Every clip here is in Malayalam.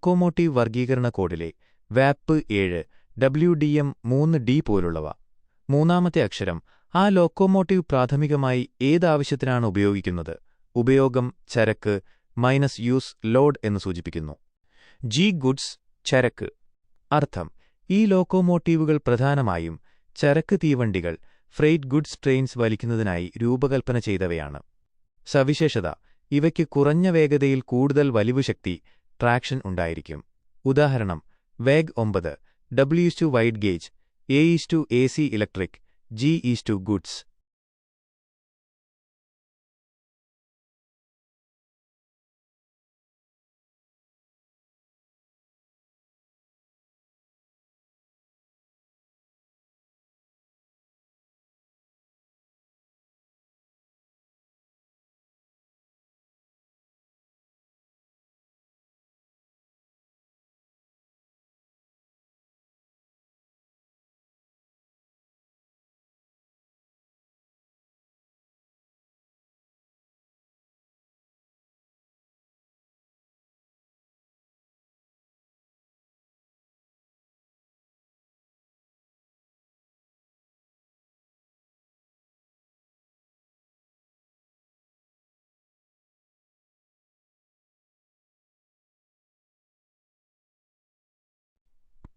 ലൊക്കോമോട്ടീവ് വർഗീകരണ കോഡിലെ വാപ്പ് ഏഴ് ഡബ്ല്യു ഡി എം മൂന്ന് ഡി പോലുള്ളവ. മൂന്നാമത്തെ അക്ഷരം ആ ലോക്കോമോട്ടീവ് പ്രാഥമികമായി ഏതാവശ്യത്തിനാണ് ഉപയോഗിക്കുന്നത്? ഉപയോഗം ചരക്ക് മൈനസ് യൂസ് ലോഡ് എന്ന് സൂചിപ്പിക്കുന്നു. ജി ഗുഡ്സ് ചരക്ക്. അർത്ഥം ഈ ലോക്കോമോട്ടീവുകൾ പ്രധാനമായും ചരക്ക് തീവണ്ടികൾ ഫ്രെയ്റ്റ് ഗുഡ്സ് ട്രെയിൻസ് വലിക്കുന്നതിനായി രൂപകൽപ്പന ചെയ്തവയാണ്. സവിശേഷത ഇവയ്ക്ക് കുറഞ്ഞ വേഗതയിൽ കൂടുതൽ വലിവുശക്തി ട്രാക്ഷൻ ഉണ്ടായിരിക്കും. ഉദാഹരണം വേഗ് ഒമ്പത് W to wide gauge A is to A C electric G is to goods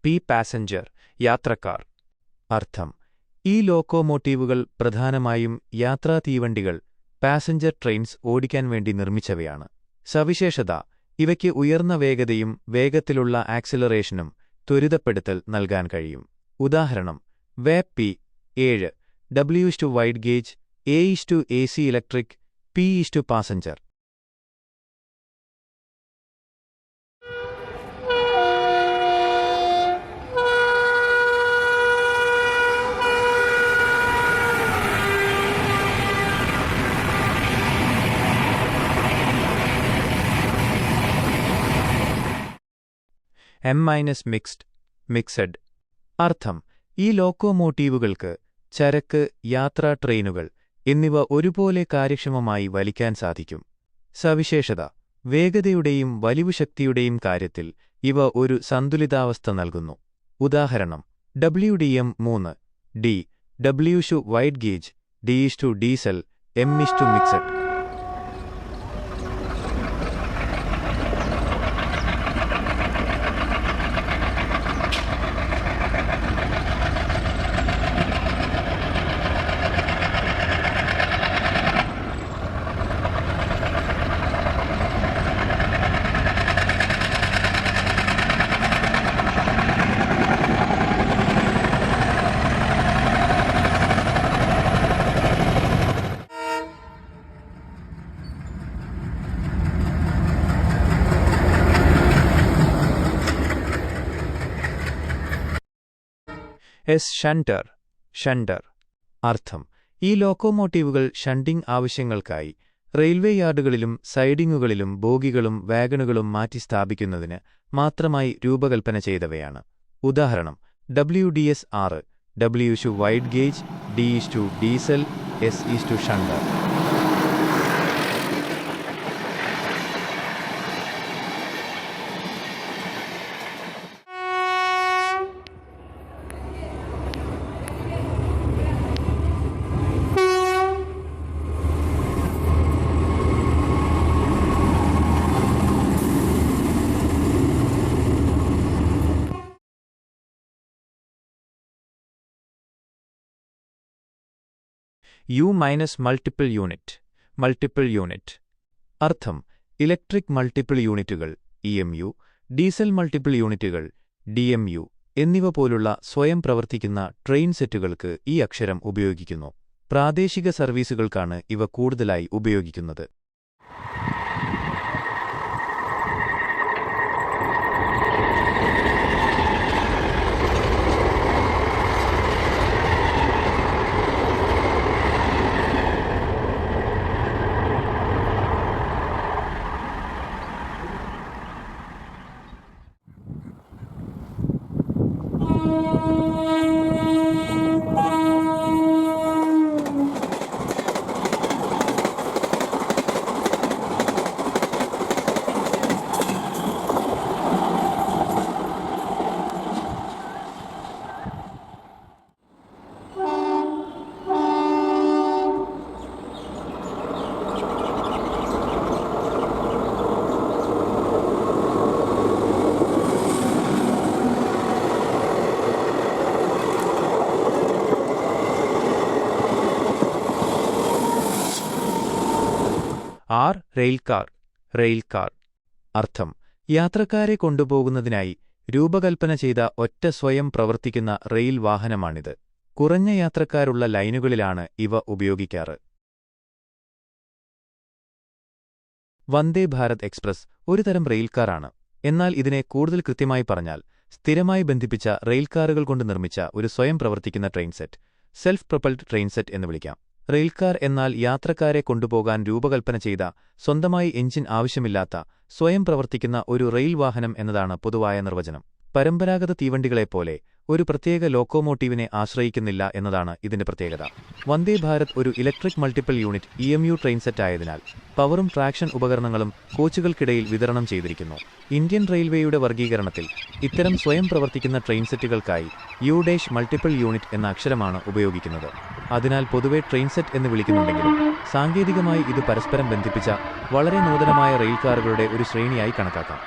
P passenger യാത്രക്കാർ. അർത്ഥം ഈ ലോക്കോമോട്ടീവുകൾ പ്രധാനമായും യാത്രാ തീവണ്ടികൾ പാസഞ്ചർ ട്രെയിൻസ് ഓടിക്കാൻ വേണ്ടി നിർമ്മിച്ചവയാണ്. സവിശേഷത ഇവയ്ക്ക് ഉയർന്ന വേഗതയും വേഗത്തിലുള്ള ആക്സിലറേഷനും ത്വരിതപ്പെടുത്തൽ നൽകാൻ കഴിയും. ഉദാഹരണം വേ പി ഏഴ് W is to wide gauge A is to A C electric P is to passenger. M minus mixed mixed അർത്ഥം ഈ ലോക്കോമോട്ടീവുകൾക്ക് ചരക്ക് യാത്രാ ട്രെയിനുകൾ എന്നിവ ഒരുപോലെ കാര്യക്ഷമമായി വലിക്കാൻ സാധിക്കും. സവിശേഷത വേഗതയുടെയും വലിവുശക്തിയുടെയും കാര്യത്തിൽ ഇവ ഒരു സന്തുലിതാവസ്ഥ നൽകുന്നു. ഉദാഹരണം ഡബ്ല്യു ഡി എം മൂന്ന് D W is to wide gauge D is to diesel M is to mixed S shunter shunter. അർത്ഥം ഈ ലോക്കോമോട്ടീവുകൾ ഷണ്ടിംഗ് ആവശ്യങ്ങൾക്കായി റെയിൽവേ യാർഡുകളിലും സൈഡിങ്ങുകളിലും ബോഗികളും വാഗണുകളും മാറ്റി സ്ഥാപിക്കുന്നതിന് മാത്രമായി രൂപകൽപ്പന ചെയ്തവയാണ്. ഉദാഹരണം ഡബ്ല്യു ഡി എസ് ആറ് W is to wide gauge D to diesel S to shunter. U minus multiple unit multiple unit അർത്ഥം ഇലക്ട്രിക് മൾട്ടിപ്പിൾ യൂണിറ്റുകൾ E M U diesel multiple യൂണിറ്റുകൾ ഡി എം യു എന്നിവ പോലുള്ള സ്വയം പ്രവർത്തിക്കുന്ന ട്രെയിൻ സെറ്റുകൾക്ക് ഈ അക്ഷരം ഉപയോഗിക്കുന്നു. പ്രാദേശിക സർവീസുകൾക്കാണ് ഇവ കൂടുതലായി ഉപയോഗിക്കുന്നത്. റെയിൽ കാർ റെയിൽ കാർ അർത്ഥം യാത്രക്കാരെ കൊണ്ടുപോകുന്നതിനായി രൂപകൽപ്പന ചെയ്ത ഒറ്റ സ്വയം പ്രവർത്തിക്കുന്ന റെയിൽ വാഹനമാണിത്. കുറഞ്ഞ യാത്രക്കാരുള്ള ലൈനുകളിലാണ് ഇവ ഉപയോഗിക്കാറ്. വന്ദേ ഭാരത് എക്സ്പ്രസ് ഒരു തരം റെയിൽ കാറാണ് എന്നാൽ ഇതിനെ കൂടുതൽ കൃത്യമായി പറഞ്ഞാൽ സ്ഥിരമായി ബന്ധിപ്പിച്ച റെയിൽ കാറുകൾ കൊണ്ട് നിർമ്മിച്ച ഒരു സ്വയം പ്രവർത്തിക്കുന്ന train set self propelled train set എന്ന് വിളിക്കാം. റെയിൽ കാർ എന്നാൽ യാത്രക്കാരെ കൊണ്ടുപോകാൻ രൂപകൽപ്പന ചെയ്ത സ്വന്തമായി എഞ്ചിൻ ആവശ്യമില്ലാത്ത സ്വയം പ്രവർത്തിക്കുന്ന ഒരു റെയിൽ വാഹനം എന്നതാണ് പൊതുവായ നിർവചനം. പരമ്പരാഗത തീവണ്ടികളെപ്പോലെ ഒരു പ്രത്യേക ലോക്കോമോട്ടീവിനെ ആശ്രയിക്കുന്നില്ല എന്നതാണ് ഇതിന്റെ പ്രത്യേകത. വന്ദേ ഭാരത് ഒരു electric multiple unit E M U train set ആയതിനാൽ പവറും ട്രാക്ഷൻ ഉപകരണങ്ങളും കോച്ചുകൾക്കിടയിൽ വിതരണം ചെയ്തിരിക്കുന്നു. ഇന്ത്യൻ റെയിൽവേയുടെ വർഗീകരണത്തിൽ ഇത്തരം സ്വയം പ്രവർത്തിക്കുന്ന ട്രെയിൻ സെറ്റുകൾക്കായി യു ഡേഷ് മൾട്ടിപ്പിൾ യൂണിറ്റ് എന്ന അക്ഷരമാണ് ഉപയോഗിക്കുന്നത്. അതിനാൽ പൊതുവെ ട്രെയിൻ സെറ്റ് എന്ന് വിളിക്കുന്നുണ്ടെങ്കിലും സാങ്കേതികമായി ഇത് പരസ്പരം ബന്ധിപ്പിച്ച വളരെ നൂതനമായ റെയിൽ കാറുകളുടെ ഒരു ശ്രേണിയായി കണക്കാക്കാം.